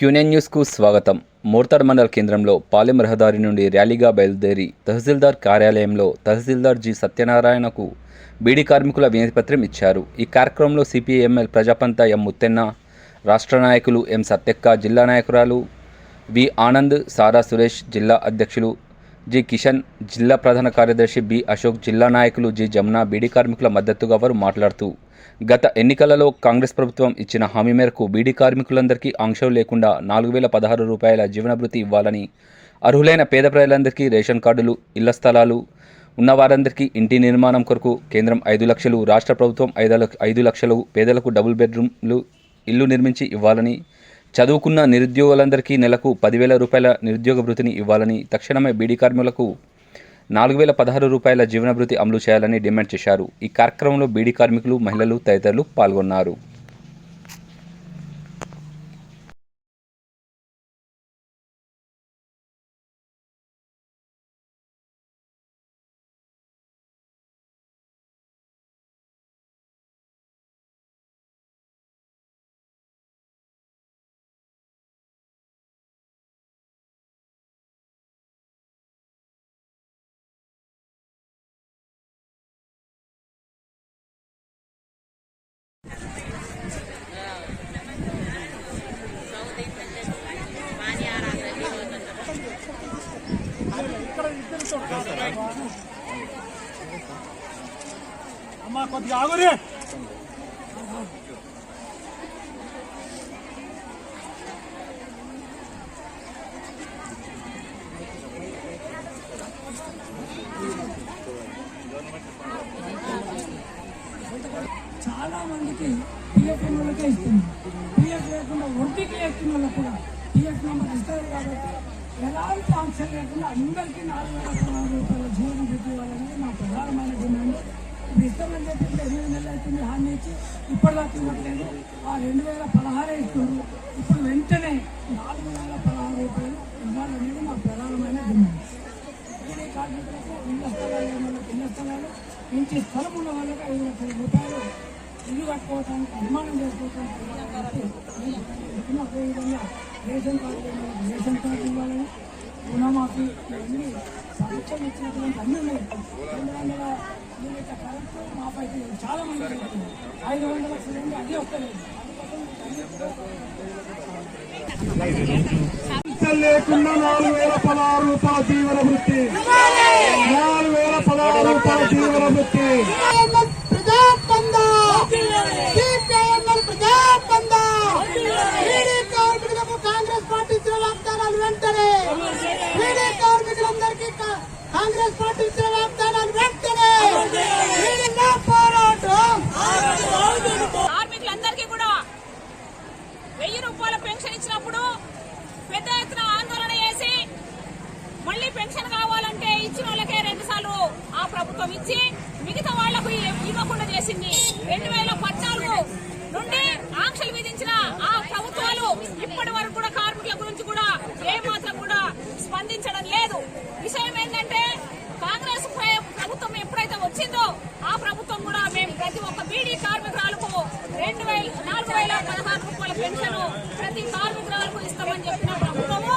క్యూనెన్ న్యూస్కు స్వాగతం. మోర్తాడ్ మండల కేంద్రంలో పాలెం రహదారి నుండి ర్యాలీగా బయలుదేరి తహసీల్దార్ కార్యాలయంలో తహసీల్దార్ జి సత్యనారాయణకు బీడీ కార్మికుల వినతిపత్రం ఇచ్చారు. ఈ కార్యక్రమంలో సిపిఎంఎల్ ప్రజాపంత ఎం ముత్తెన్న రాష్ట్ర నాయకులు ఎం సత్యక్క జిల్లా నాయకురాలు వి ఆనంద్ సారా సురేష్ జిల్లా అధ్యక్షులు జి కిషన్ జిల్లా ప్రధాన కార్యదర్శి బి అశోక్ జిల్లా నాయకులు జి జమున బీడీ కార్మికుల మద్దతుగా వారు మాట్లాడుతూ గత ఎన్నికలలో కాంగ్రెస్ ప్రభుత్వం ఇచ్చిన హామీ మేరకు బీడీ కార్మికులందరికీ ఆంక్షలు లేకుండా నాలుగు వేల పదహారు రూపాయల జీవనభృతి ఇవ్వాలని అర్హులైన పేద ప్రజలందరికీ రేషన్ కార్డులు ఇళ్ళ స్థలాలు ఉన్నవారందరికీ ఇంటి నిర్మాణం కొరకు కేంద్రం ఐదు లక్షలు రాష్ట్ర ప్రభుత్వం ఐదు ఐదు లక్షలు పేదలకు డబుల్ బెడ్రూమ్లు ఇల్లు నిర్మించి ఇవ్వాలని చదువుకున్న నిరుద్యోగులందరికీ నెలకు పదివేల రూపాయల నిరుద్యోగ భృతిని ఇవ్వాలని తక్షణమే బీడీ కార్మికులకు నాలుగు వేల పదహారు రూపాయల జీవనభృతి అమలు చేయాలని డిమాండ్ చేశారు. ఈ కార్యక్రమంలో బీడీ కార్మికులు మహిళలు తదితరులు పాల్గొన్నారు. అమ్మా కొద్దిగా ఆగురి చాలా మందికి పిఎఫ్ వాళ్ళకే ఇస్తుంది పిఎఫ్ లేకుండా ఒంటికి వేస్తున్న వాళ్ళకు కూడా పిఎఫ్ నెంబర్ ఇస్తారు కాబట్టి ఎలాంటి ఆంక్షలు లేకుండా అందరికీ నాలుగు వేల పదహారు రూపాయల జీవనం పెట్టేవాళ్ళని మా ప్రధానమైన డిమాండ్ ఇప్పుడు ఇస్తామని చెప్పి ఎనిమిది నెలలు అవుతుంది హామీ ఇచ్చి ఇప్పటిదాకా ఇవ్వట్లేదు. ఆ రెండు వేల పదహారే ఇస్తున్నారు. ఇప్పుడు వెంటనే నాలుగు వేల పదహారు రూపాయలు ఇవ్వాలనేది మా ప్రధానమైన డిమాండ్ బీడీ కార్మికులకు ఇళ్ళ స్థలాలు లేని వాళ్ళకి స్థలాలు ఇంటి స్థలం ఉన్న వాళ్ళకి ఐదు లక్షల రూపాయలు ఇల్లు కట్టుకోవడానికి నిర్మాణం చేసుకోవడానికి కాబట్టి అదే విధంగా రేషన్ కార్డు లేని రేషన్ కార్డు ఇవ్వాలని రుణమాఫీ ఇవన్నీ ప్రభుత్వం ఇచ్చినటువంటి అన్ని ఉన్నాయి రెండు వందల యూనిట్ల కరెంటు మాఫీ అయితే చాలా మంది ఐదు వందల సిలిండర్ అది ఒక్కలేదు లేకుండా నాలుగు వేల పదహారు రూపాయల జీవన వృత్తి. నాలుగు వేల పదహారు రూపాయల జీవన వృత్తి. ప్రజాపంద సిపిఐఎంఎల్ ప్రజాపంద బీడీ కార్మికులకు కాంగ్రెస్ పార్టీ ఇచ్చిన వాగ్దానాలు వెంటనే. బీడీ కార్మికులందరికీ కాంగ్రెస్ పార్టీ ఇచ్చిన వాగ్దానాలు వెంటనే బీడీ నా పోరాటం కార్మికులందరికీ కూడా వెయ్యి రూపాయల పెన్షన్ ఇచ్చినప్పుడు పెద్ద ఎత్తున ఆందోళన చేసి మళ్ళీ పెన్షన్ కావాలంటే ఇచ్చిన వాళ్ళకే రెండు సార్లు ఆ ప్రభుత్వం ఇచ్చి మిగతా వాళ్ళకు ఇవ్వకుండా చేసింది రెండు వేల పద్నాలుగు నుండి ఆంక్షలు విధించిన ఆ ప్రభుత్వాలు ఇప్పటి వరకు కూడా కార్మికుల గురించి కూడా ఏ మాత్రం కూడా స్పందించడం లేదు విషయం ఏంటంటే కాంగ్రెస్ ప్ర- ప్రభుత్వం ఎప్పుడైతే వచ్చిందో ఆ ప్రభుత్వం కూడా మేము ప్రతి ఒక్క బీడీ కార్మికురాలకు రెండు వేల నాలుగు వేల పదహారు రూపాయల పెన్షన్ ప్రతి కార్మికురాలకు ఇస్తామని చెప్పిన ప్రభుత్వము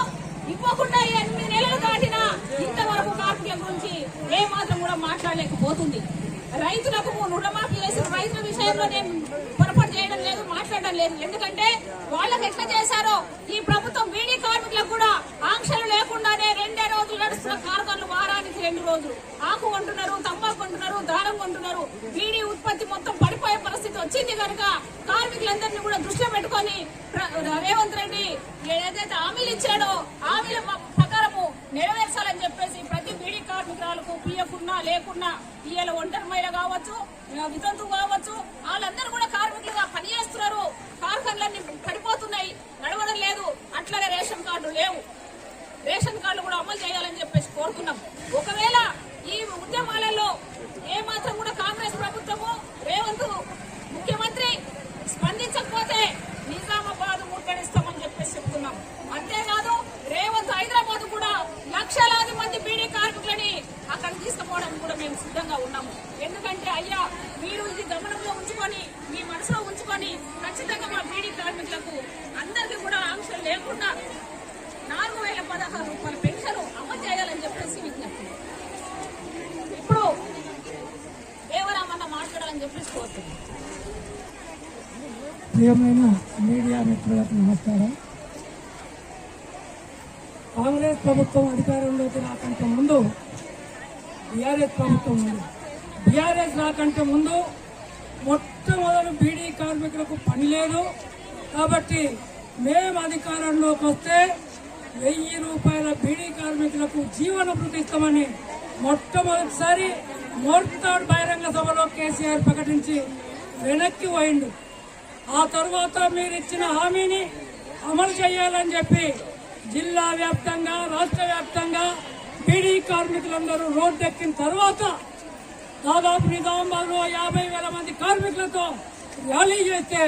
ఇవ్వకుండా ఎనిమిది నెలలు దాటినా ఇంతవరకు కార్మికుల గురించి ఏ మాత్రం కూడా మాట్లాడలేకపోతుంది. రైతులకు రుణమాఫీ చేసిన రైతుల విషయంలో నేను పొరపాటు చేయడం లేదు మాట్లాడడం లేదు. ఎందుకంటే వాళ్ళకి ఎట్లా చేశారో ఈ ప్రభుత్వం బీడీ కార్మికులకు కూడా ఆంక్షలు లేకుండానే రెండే రోజులు నడుస్తున్న కార్గన్లు వారానికి రెండు రోజులు. ఆకు కొంటున్నారు పరిస్థితి వచ్చింది కనుక కార్మికులందరినీ కూడా దృష్టిలో పెట్టుకొని రేవంత్ రెడ్డి ఏదైతే హామీలు ఇచ్చాడో హామీల ప్రకారము నెరవేర్చాలని చెప్పేసి ప్రతి బీడీ కార్మికురాలకు పిఎఫ్ ఉన్నా లేకున్నా ఇవాళ ఒంటరి మహిళ కావచ్చు వితంతు కావచ్చు వాళ్ళందరూ కూడా కార్మికులుగా పనిచేస్తున్నారు. కార్ఖానలన్నీ పడిపోతున్నాయి నడవడం లేదు. అట్లాగే రేషన్ కార్డు లేవు. రేషన్ కార్డు కూడా అమలు చేయాలని చెప్పేసి కోరుతున్నాం ఒకవేళ ఈ ఉద్యమాలలో ఏ మాత్రం కూడా కాంగ్రెస్ ప్రభుత్వము రేవంత్ ముఖ్యమంత్రి స్పందించకపోతే నిజామాబాద్ ముట్టడిస్తామని చెప్పేసి చెప్తున్నాం అంతేకాదు రేవంత్ హైదరాబాద్ కూడా లక్షలాది మంది బీడీ కార్మికులని అక్కడ తీసుకుపోవడానికి కూడా మేము సిద్ధంగా ఉన్నాము ఎందుకంటే అయ్యా మీరు ఇది గమనంలో ఉంచుకొని మీ మనసులో ఉంచుకొని ఖచ్చితంగా మా బీడీ కార్మికులకు అందరికీ కూడా ఆంక్షలు లేకుండా నాలుగు వేల పదహారు రూపాయల పెన్షన్ అమలు చేయాలని చెప్పేసి విజ్ఞప్తి. ఇప్పుడు దేవరామన్న మాట్లాడాలని చెప్పేసి కోరుతున్నాను ప్రియమైన మీడియా మిత్రులకు నమస్కారం. కాంగ్రెస్ ప్రభుత్వం అధికారంలోకి రాకంటే ముందు బీఆర్ఎస్ ప్రభుత్వం ఉంది బీఆర్ఎస్ రాకంటే ముందు మొట్టమొదటి బీడీ కార్మికులకు పని లేదు. కాబట్టి మేము అధికారంలోకి వస్తే వెయ్యి రూపాయల బీడీ కార్మికులకు జీవన భృతి ఇస్తామని మొట్టమొదటిసారి మోర్తాడ్ బహిరంగ సభలో కేసీఆర్ ప్రకటించి వెనక్కి పోయిండు. ఆ తర్వాత మీరు ఇచ్చిన హామీని అమలు చేయాలని చెప్పి జిల్లా వ్యాప్తంగా రాష్ట్ర వ్యాప్తంగా బీడీ కార్మికులందరూ రోడ్డెక్కిన తర్వాత దాదాపు నిజామాబాద్లో యాభై వేల మంది కార్మికులతో ర్యాలీ చేస్తే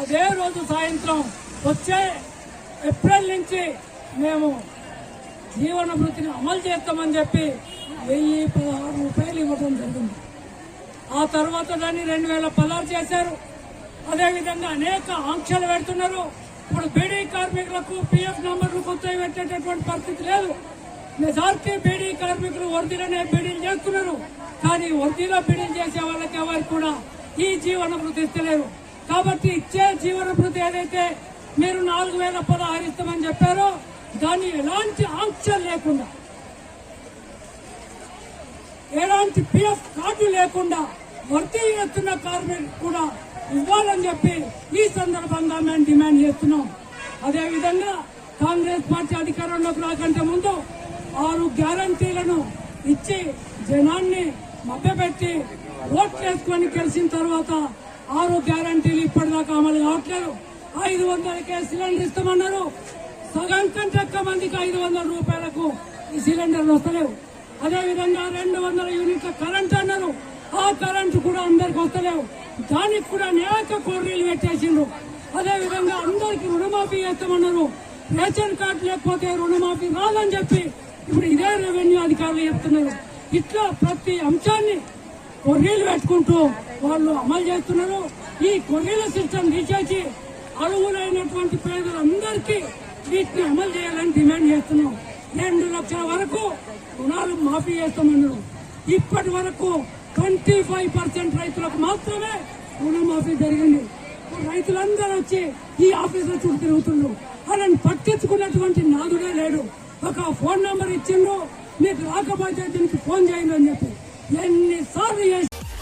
అదే రోజు సాయంత్రం వచ్చే ఏప్రిల్ నుంచి మేము జీవన వృత్తిని అమలు చేస్తామని చెప్పి వెయ్యి పదహారు రూపాయలు ఇవ్వడం జరిగింది. ఆ తర్వాత దాన్ని రెండు వేల పదహారు చేశారు. అదేవిధంగా అనేక ఆంక్షలు పెడుతున్నారు. ఇప్పుడు బీడీ కార్మికులకు పిఎఫ్ నంబర్లు కొత్త పెట్టేటటువంటి పరిస్థితి లేదు. మెజార్టీ బీడీ కార్మికులు వర్దీలనే బీడీలు చేస్తున్నారు. కానీ వర్దీలో బీడీలు చేసే వాళ్ళకి ఎవరు కూడా ఈ జీవన వృత్తి ఇస్తలేరు. కాబట్టి ఇచ్చే జీవన వృత్తి ఏదైతే మీరు నాలుగు వేల పదహారు ఇస్తామని చెప్పారో దాన్ని ఎలాంటి ఆంక్షలు లేకుండా ఎలాంటి పిఎఫ్ కార్డు లేకుండా భర్తీ చేస్తున్న కార్మికులు కూడా ఇవ్వాలని చెప్పి ఈ సందర్భంగా మేము డిమాండ్ చేస్తున్నాం. అదేవిధంగా కాంగ్రెస్ పార్టీ అధికారంలోకి రాకంటే ముందు ఆరు గ్యారంటీలను ఇచ్చి జనాన్ని మభ్యపెట్టి ఓట్లు వేసుకొని గెలిచిన తర్వాత ఆరు గ్యారంటీలు ఇప్పటిదాకా అమలు కావట్లేదు. ఐదు వందలకే సిలిండర్ ఇస్తామన్నారు. సగం కంటే ఎక్కువ మందికి ఐదు వందల రూపాయలకు ఈ సిలిండర్లు వస్తలేవు. అదే విధంగా రెండు వందల యూనిట్ల కరెంట్ అన్నారు. ఆ కరెంట్ కూడా అందరికి వస్తలేవు. దానికి కూడా అనేక కోర్రీలు పెట్టేసిండ్రు. అదే విధంగా అందరికి రుణమాఫీ చేస్తామన్నారు. రేషన్ కార్డు లేకపోతే రుణమాఫీ రాదని చెప్పి ఇప్పుడు ఇదే రెవెన్యూ అధికారులు చెప్తున్నారు. ఇట్లా ప్రతి అంశాన్ని కొర్రీలు పెట్టుకుంటూ వాళ్ళు అమలు చేస్తున్నారు. ఈ కొర్రీల సిస్టమ్ తీసేసి అడుగులైనటువంటి పేదలందరికీ వీటిని అమలు చేయాలని డిమాండ్ చేస్తున్నాం. రెండు లక్షల వరకు రుణాలు మాఫీ చేస్తామన్నారు. ఇప్పటి వరకు ట్వంటీ ఫైవ్ పర్సెంట్ రైతులకు మాత్రమే రుణమాఫీ జరిగింది. రైతులందరూ వచ్చి ఈ ఆఫీసుల చుట్టూ తిరుగుతుండ్రు వాళ్ళని పట్టించుకున్నటువంటి నాదుడే లేడు. ఒక ఫోన్ నంబర్ ఇచ్చిండ్రు. మీకు రాకపోతే దీనికి ఫోన్ చేయండి అని చెప్పి. ఎన్నిసార్లు చేసి